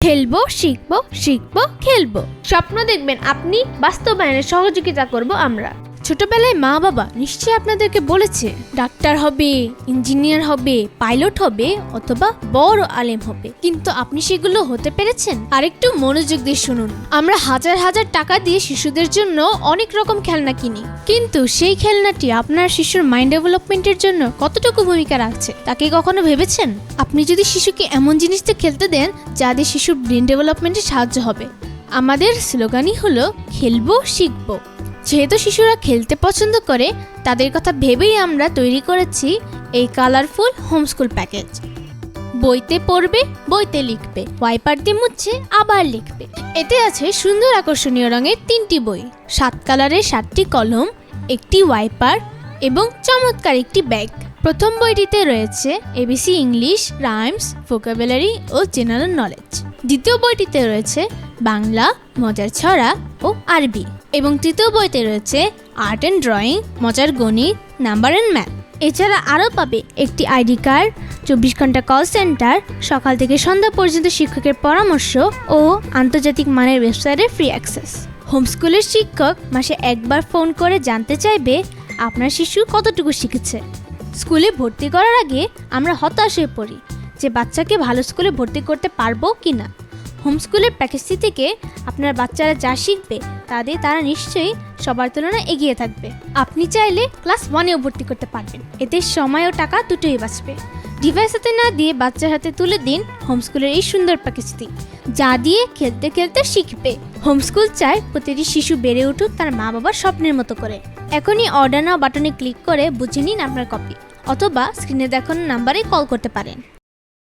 খেলব শিখব শিখব খেলব। স্বপ্ন দেখবেন আপনি বাস্তবায়নে সহযোগিতা করব আমরা। ছোটবেলায় মা বাবা নিশ্চয়ই আপনাদেরকে বলেছে, ডাক্তার হবে, ইঞ্জিনিয়ার হবে, পাইলট হবে, অথবা বড় আলেম হবে। কিন্তু আপনি সেগুলো হতে পেরেছেন? আরেকটু মনোযোগ দিয়ে শুনুন। আমরা হাজার হাজার টাকা দিয়ে শিশুদের জন্য অনেক রকম খেলনা কিনি। কিন্তু সেই খেলনাটি আপনার শিশুর মাইন্ড ডেভেলপমেন্টের জন্য কতটুকু ভূমিকা রাখছে তাকে কখনো ভেবেছেন? আপনি যদি শিশুকে এমন জিনিস দিয়ে খেলতে দেন, যা দিয়ে শিশুর ব্রেন ডেভেলপমেন্টে সাহায্য হবে। আমাদের স্লোগানই হলো, খেলব, শিখব। যেহেতু শিশুরা খেলতে পছন্দ করে, তাদের কথা ভেবেই আমরা তৈরি করেছি এই কালারফুল হোমস্কুল প্যাকেজ বইতে পড়বে, বইতে লিখবে ওয়াইপার দিয়ে মুছছে আবার লিখবে। এতে আছে সুন্দর আকর্ষণীয় রঙের তিনটি বই। সাত কালারের সাতটি কলম, একটি ওয়াইপার এবং চমৎকার একটি ব্যাগ প্রথম বইটিতে রয়েছে এবিসি ইংলিশ রাইমস ভোকাবুলারি ও জেনারেল নলেজ দ্বিতীয় বইটিতে রয়েছে বাংলা, মজার ছড়া ও আরবি এবং তৃতীয় বইতে রয়েছে আর্ট অ্যান্ড ড্রয়িং মজার গণিত নাম্বার অ্যান্ড ম্যাথ এছাড়া আরও পাবে একটি আইডি কার্ড, চব্বিশ ঘণ্টা কল সেন্টার সকাল থেকে সন্ধ্যা পর্যন্ত শিক্ষকের পরামর্শ ও আন্তর্জাতিক মানের ওয়েবসাইটের ফ্রি অ্যাক্সেস হোমস্কুলের শিক্ষক মাসে একবার ফোন করে জানতে চাইবে, আপনার শিশু কতটুকু শিখেছে? স্কুলে ভর্তি করার আগে আমরা হতাশ হয়ে পড়ি যে বাচ্চাকে ভালো স্কুলে ভর্তি করতে পারব কি না হোমস্কুলের প্যাকেজটি থেকে আপনার বাচ্চারা যা শিখবে তাদের তারা নিশ্চয়ই সবার তুলনায় এগিয়ে থাকবে। আপনি চাইলে ক্লাস ওয়ানেও ভর্তি করতে পারবেন। এতে সময় ও টাকা দুটোই বাঁচবে। ডিভাইস হাতে না দিয়ে বাচ্চার হাতে তুলে দিন হোমস্কুলের এই সুন্দর প্যাকেজটি, যা দিয়ে খেলতে খেলতে শিখবে। হোমস্কুল চায় প্রতিটি শিশু বেড়ে উঠুক তার মা বাবার স্বপ্নের মতো করে। এখনই অর্ডার নাও বাটনে ক্লিক করে বুঝে নিন আপনার কপি, অথবা স্ক্রিনে দেখানো নাম্বারে কল করতে পারেন।